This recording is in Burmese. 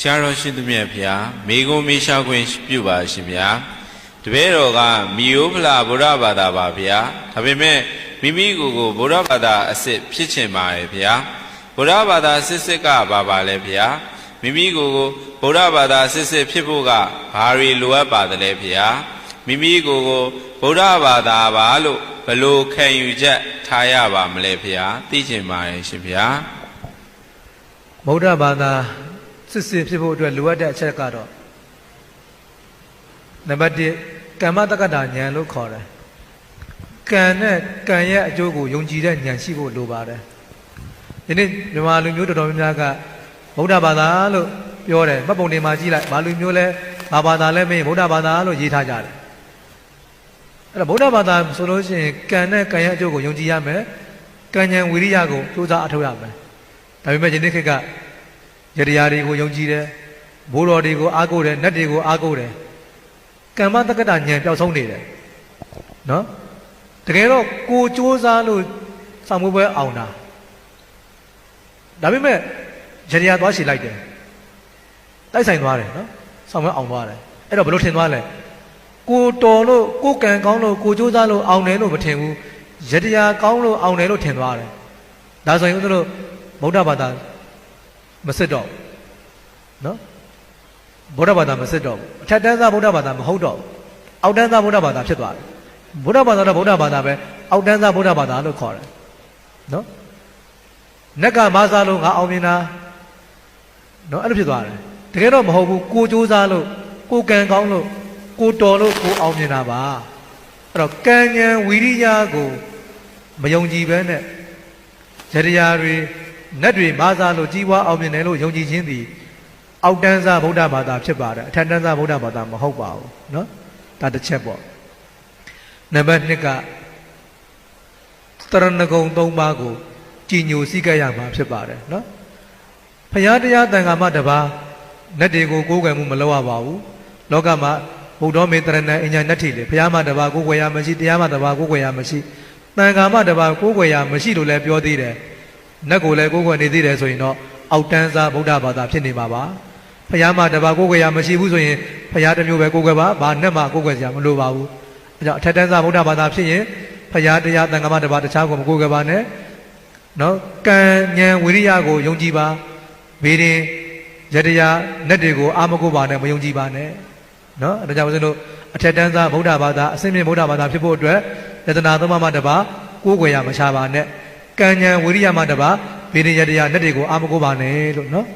ဆရာတော်ရှိသမျှဖျားမိဂုံမေရှာခွင့်ပြုပါရှင်ဗျာတပည့်တော်ကမီယိုဖလာဗုဒ္ဓဘာသာပါဗျာဒါပေမဲ့မိမိကိုယ်ကိုဗုဒ္ဓဘာသာအစ်စ်ဖြစ်ချင်ပါရဲ့ဗျာဗုဒ္ဓဘာသာစစ်စစ်ကဘာပါလဲဗျာမိမိကိုယ်ကိုဗုဒ္ဓဘာသာစစ်စစ်ဖြစ်ဖို့ကဘာတွေလိုအပ်ပါသလဲဗျာမိမိကိုယ်ကိုဗုဒ္ဓဘာသာပါလို့ဘယ်လို့ခံယူချက်ထားရပါမလဲဗျာသိချင်ပါရဲ့ရှင်ဗျာဗုဒ္ဓဘာသာ စစ်စစ်ဖြစ်ဖို့အတွက်လိုအပ်တဲ့အချက်ကတော့နံပါတ်1ကမ္မတက္ကတာဉာဏ်လို့ခေါ်တယ်ကံနဲ့ကံရဲ့အကျိုးကိုယုံကြည်တဲ့ဉာဏ်ရှိဖို့လိုပါတယ်ဒီနေ့မြန်မာလူမျိုးတော်တော်များများကဗုဒ္ဓဘာသာလို့ပြောတယ်မှတ်ပုံတင်မှာကြည့်လိုက်ဘာလူမျိုးလဲဘာဘာသာလဲမင်းဗုဒ္ဓဘာသာလို့ရေးထားကြတယ်အဲ့တော့ဗုဒ္ဓဘာသာဆိုလို့ရှိရင်ကံနဲ့ကံရဲ့အကျိုးကိုယုံကြည်ရမယ်ကံဉဏ်ဝိရိယကိုစူးစမ်းအထောက်ရမယ်ဒါပေမဲ့ယနေ့ခေတ်က ယတရားတွေကိုယုံကြည်တယ်ဘိုးတော်တွေကိုအားကိုးတယ်နတ်တွေကိုအားကိုးတယ်ကမ္မတက္ကတာဉာဏ်ပျောက်ဆုံးနေတယ်နော်တကယ်တော့ကိုစူးစမ်းလို့စာမှုပွဲအောင်တာဒါပေမဲ့ယတရားသွားရှိလိုက်တယ်တိုက်ဆိုင်သွားတယ်နော်ဆောင်မအောင်သွားတယ်အဲ့တော့ဘယ်လိုထင်သွားလဲကိုတော်လို့ကိုကံကောင်းလို့ကိုစူးစမ်းလို့အောင်တယ်လို့မထင်ဘူးယတရားကောင်းလို့အောင်တယ်လို့ထင်သွားတယ်ဒါဆိုရင်ဦးဇင်းတို့ဗုဒ္ဓဘာသာ မစစ်တော့ဘူးနော်ဗုဒ္ဓဘာသာမစစ်တော့ဘူးအထက်တန်းသားဗုဒ္ဓဘာသာမဟုတ်တော့ဘူးအောက်တန်းသားဗုဒ္ဓဘာသာဖြစ်သွားတယ်ဗုဒ္ဓဘာသာတော့ဗုဒ္ဓဘာသာပဲအောက်တန်းသားဗုဒ္ဓဘာသာလို့ခေါ်တယ်နော်နက်ကမစားလို့ငါအောင်မြင်တာနော်အဲ့လိုဖြစ်သွားတယ်တကယ်တော့မဟုတ်ဘူးကိုစူးစမ်းလို့ကိုကံကောင်းလို့ကိုတော်လို့ကိုအောင်မြင်တာပါအဲ့တော့ကံဉဏ်ဝိရိယကိုမယုံကြည်ဘဲနဲ့ဇတရားတွေ နတ်တွေမစားလို့ကြီးပွားအောင်မြင်တယ်လို့ယုံကြည်ခြင်းသည်အောက်တန်းစားဗုဒ္ဓဘာသာဖြစ်ပါတယ်အထက်တန်းစားဗုဒ္ဓဘာသာမဟုတ်ပါဘူးเนาะဒါတစ်ချက်ပေါ့နံပါတ်2ကတရဏဂုံ၃ပါးကိုကြည်ညိုစည်းကပ်ရမှာဖြစ်ပါတယ်เนาะဖရာတရားတန်ခါမှတပါနတ်တွေကိုကိုးကွယ်မှုမလုပ်ရပါဘူးလောကမှာဘုဒ္ဓမေတ္တရဏအညာနတ်ထီလေဖရာမှတပါကိုးကွယ်ရမရှိတရားမှတပါကိုးကွယ်ရမရှိတန်ခါမှတပါကိုးကွယ်ရမရှိလို့လည်းပြောသေးတယ် နတ်ကိုလည်းကိုးကွယ်နေသေးတယ်ဆိုရင်တော့အောက်တန်းစားဗုဒ္ဓဘာသာဖြစ်နေမှာပါဖရာမှတပါကိုးကွယ်ရမရှိဘူးဆိုရင်ဖရာတစ်မျိုးပဲကိုးကွယ်ပါဘာနဲ့မှကိုးကွယ်စရာမလိုပါဘူးအဲကြောင့်အထက်တန်းစားဗုဒ္ဓဘာသာဖြစ်ရင်ဖရာတရားတန်ခါမှတပါတခြားကိုမကိုးကွယ်ပါနဲ့နော်ကံဉဏ်ဝိရိယကိုယုံကြည်ပါဘေးရင်ယတရားနတ်တွေကိုအာမကိုပါနဲ့မယုံကြည်ပါနဲ့နော်အဲဒါကြောင့်ဦးဇင်းတို့အထက်တန်းသားဗုဒ္ဓဘာသာအစင်းမြင့်ဗုဒ္ဓဘာသာဖြစ်ဖို့အတွက်ယတနာသုံးပါးမှတပါကိုးကွယ်ရမရှာပါနဲ့ ကံဉဏ်ဝိရိယမှတပါဘေးရင်ယတရားနတ်တွေကိုအာမကိုပါနဲ့လို့နော်